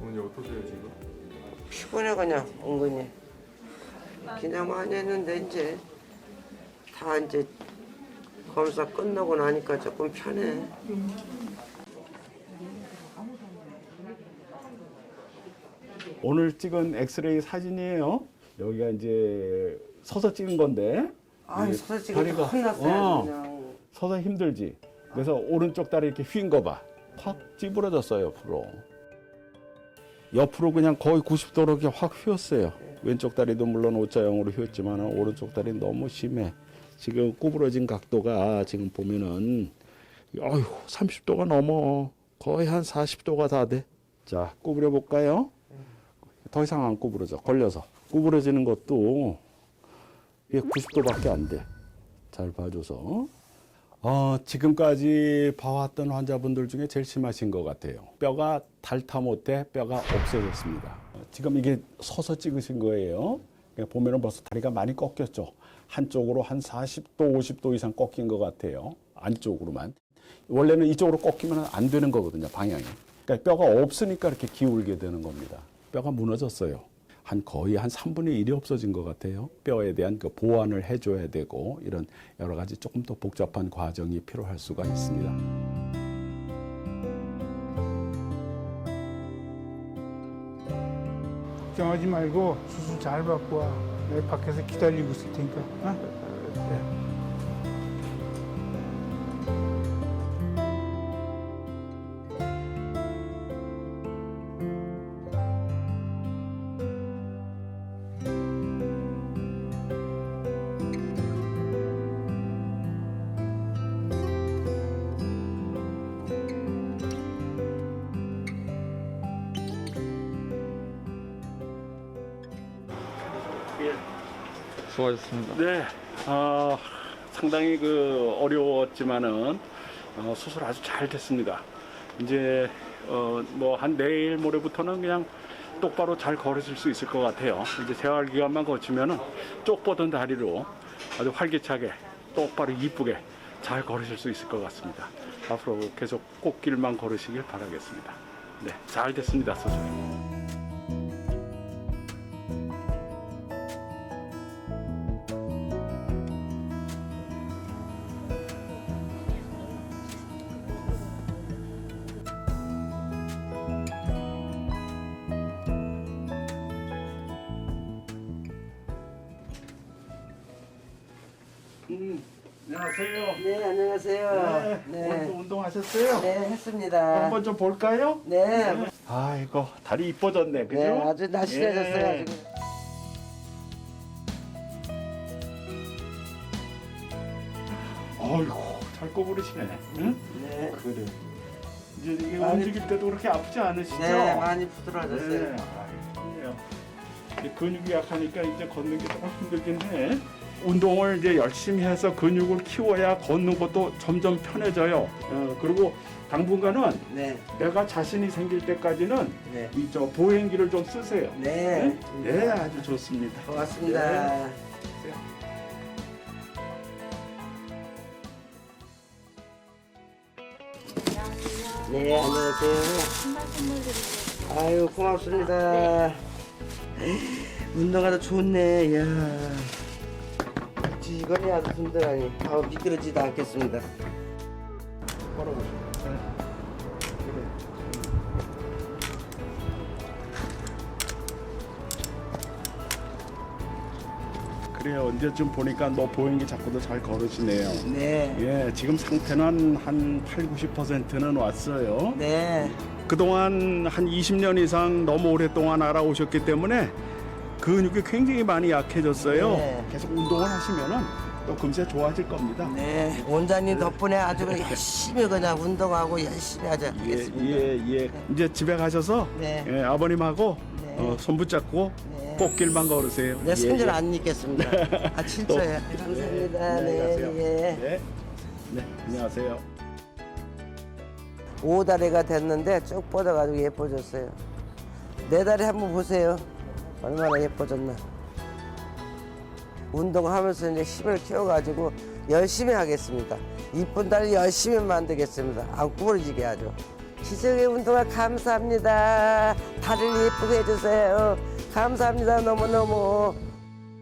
어머니 어떠세요 지금? 피곤해 그냥 은근히 기나만 했는데 이제 다 이제 검사 끝나고 나니까 조금 편해. 오늘 찍은 엑스레이 사진이에요. 여기가 이제 서서 찍은 건데 아이 서서 지금 다리가- 혼났어요 어. 그냥. 서서 힘들지. 그래서 오른쪽 다리 이렇게 휜 거 봐. 확 찌부러졌어요, 옆으로. 옆으로 그냥 거의 90도로 이렇게 확 휘었어요. 왼쪽 다리도 물론 오자형으로 휘었지만 오른쪽 다리는 너무 심해. 지금 구부러진 각도가 지금 보면은 어휴 30도가 넘어. 거의 한 40도가 다 돼. 자, 구부려 볼까요? 더 이상 안 구부러져. 걸려서. 구부러지는 것도 이게 90도밖에 안 돼. 잘 봐줘서. 어, 지금까지 봐왔던 환자분들 중에 제일 심하신 것 같아요. 뼈가 닳다 못해 뼈가 없어졌습니다. 어, 지금 이게 서서 찍으신 거예요. 보면은 벌써 다리가 많이 꺾였죠. 한쪽으로 한 40도, 50도 이상 꺾인 것 같아요. 안쪽으로만. 원래는 이쪽으로 꺾이면 안 되는 거거든요, 방향이. 그러니까 뼈가 없으니까 이렇게 기울게 되는 겁니다. 뼈가 무너졌어요. 한 거의 한 3분의 1이 없어진 것 같아요. 뼈에 대한 그 보완을 해줘야 되고 이런 여러 가지 조금 더 복잡한 과정이 필요할 수가 있습니다. 걱정하지 말고 수술 잘 받고 와. 내가 밖에서 기다리고 있을 테니까. 어? 그 수고하셨습니다. 네, 어, 상당히 그 어려웠지만은 어, 수술 아주 잘 됐습니다. 이제 어, 뭐 한 내일 모레부터는 그냥 똑바로 잘 걸으실 수 있을 것 같아요. 이제 재활 기간만 거치면은 쪽 뻗은 다리로 아주 활기차게 똑바로 이쁘게 잘 걸으실 수 있을 것 같습니다. 앞으로 계속 꽃길만 걸으시길 바라겠습니다. 네, 잘 됐습니다 수술. 음, 안녕하세요. 네 안녕하세요 오늘도 운동하셨어요? 네 했습니다 한번 좀 볼까요? 네, 아이고 다리 이뻐졌네, 그죠? 네 아주 날씬해졌어요 예. 아주. 아이고 잘 꼬부르시네. 응? 네. 그래. 이제 이게 많이- 움직일 때도 그렇게 아프지 않으시죠? 네 많이 부드러워졌어요 네. 아이, 근육이 약하니까 이제 걷는 게 조금 힘들긴 해. 운동을 이제 열심히 해서 근육을 키워야 걷는 것도 점점 편해져요. 어, 그리고 당분간은 네 내가 자신이 생길 때까지는 네. 이 저 보행기를 좀 쓰세요. 네. 네, 네, 아주 좋습니다. 고맙습니다. 네, 안녕하세요. 아유, 고맙습니다. 운동하다 좋네, 이야. 지거리 아주 든든하니. 아우, 미끄러지도 않겠습니다. 걸어보시죠. 그래요. 언제쯤 보니까 너 보행기 자꾸도 잘 걸으시네요. 네. 예, 지금 상태는 한 8, 90%는 왔어요. 네. 그동안 한 20년 이상 너무 오랫동안 알아오셨기 때문에 근육이 굉장히 많이 약해졌어요. 네. 계속 운동을 하시면은 또 금세 좋아질 겁니다. 네. 원장님 덕분에 아주 그냥 열심히 그냥 운동하고 열심히 하자. 예, 하겠습니다. 예, 예. 이제 집에 가셔서 네. 예, 아버님하고 네. 어, 손 붙잡고 네. 꽃길만 걸으세요. 네, 승질 예, 안 잊겠습니다. 아, 진짜요. 또. 감사합니다. 네, 네, 가세요. 예. 네. 네, 안녕하세요. 오다리가 됐는데 쭉 뻗어가지고 예뻐졌어요. 내 다리 한번 보세요. 얼마나 예뻐졌나. 운동하면서 이제 힘을 키워가지고 열심히 하겠습니다. 이쁜 다리 열심히 만들겠습니다. 안 구부러지게 아주. 기적의 운동화 감사합니다. 다리를 예쁘게 해주세요. 감사합니다 너무너무